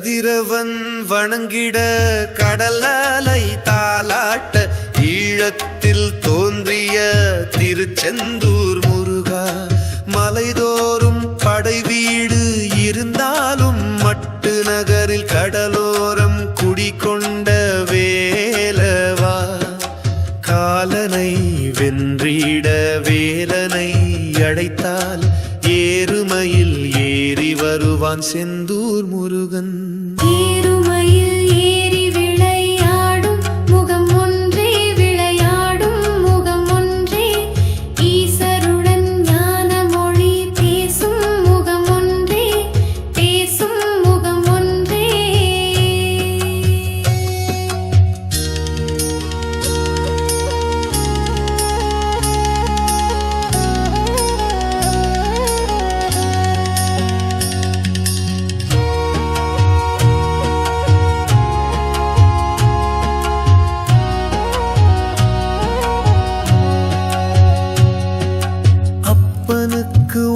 கதிரவன் வணங்கிட கடல் அலை தாலாட்ட ஈழத்தில் தோன்றிய திருச்செந்தூர் முருகா. மலைதோறும் படை வீடு இருந்தாலும் மட்டு நகரில் கடலோரம் குடிகொண்ட வேலவா. காலனை வென்றிட வேலனை அழைத்தால் ஏறி வருவான் செந்தூர் முருகன்.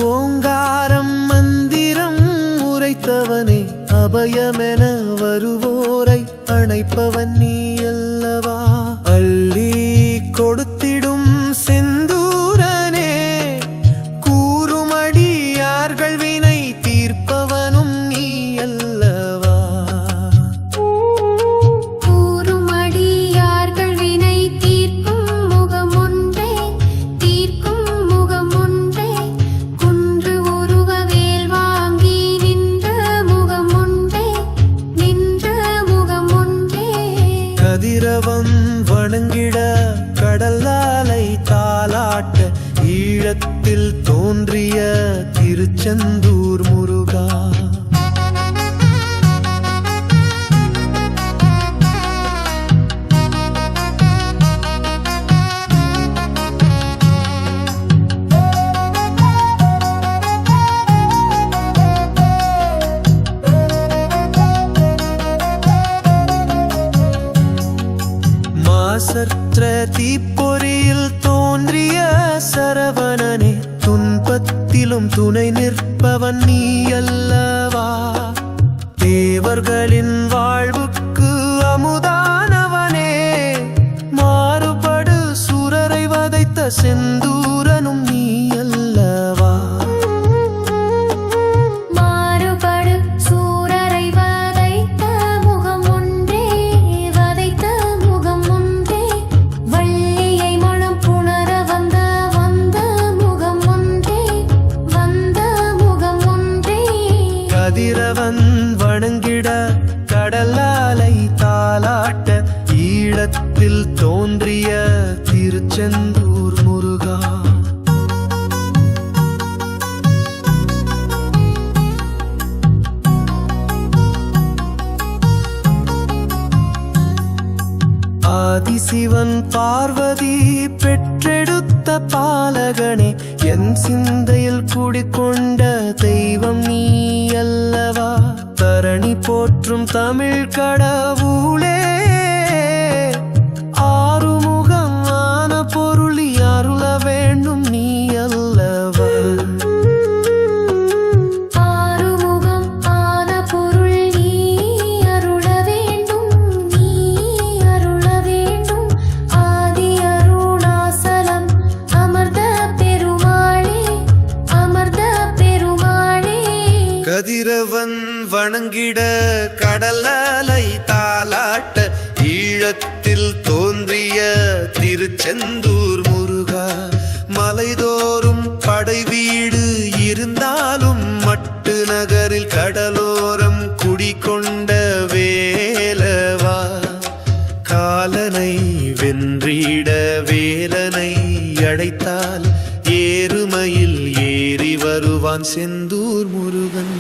ஓங்காரம் மந்திரம் உரைத்தவனே அபயமென வருவோரை அணைப்பவன் நீ அல்லவா? அள்ளி கொடுத்த கதிரவன் வணங்கிட கடலாலை தாளாட்ட ஈழத்தில் தோன்றிய திருச்செந்தூர் முருகா. மாசற்ற தீப்பொறியில் தோன்றிய சரவணனே துன்பத்திலும் துணை நிற்பவன் நீ அல்லவா தேவர்களின் வாழ்வுக்கு அமுதானவனே மாறுபடு சுரரை வதைத்த செந்தூரனும் கதிரவன் வணங்கிட கடலாலை தாளாட்ட ஈழத்தில் தோன்றிய திருச்செந்தூர் முருகா. ஆதிசிவன் பார்வதி பெற்றெடுத்த பாலகனே என் சிந்தையில் குடிக்கொண்ட தெய்வம் நீ போற்றும் தமிழ் கடவுளே. ஆறுமுகம் ஆன பொருளி அருள வேண்டும் நீ அல்லவா? ஆறுமுகம் ஆன பொருள் நீ அருள வேண்டும் நீ அருள வேண்டும். ஆதி அருணாசலம் பெருமாளே அமர்ந்த பெருமாளே. கதிரவன் வணங்கிட கடல் அலை தாலாட்ட ஈழத்தில் தோன்றிய திருச்செந்தூர் முருகா. மலைதோறும் படை வீடு இருந்தாலும் மட்டு நகரில் கடலோரம் குடிகொண்ட வேலவா. காலனை வென்றிட வேலனை அழைத்தால் ஏறுமையில் ஏறி வருவான் செந்தூர் முருகன்.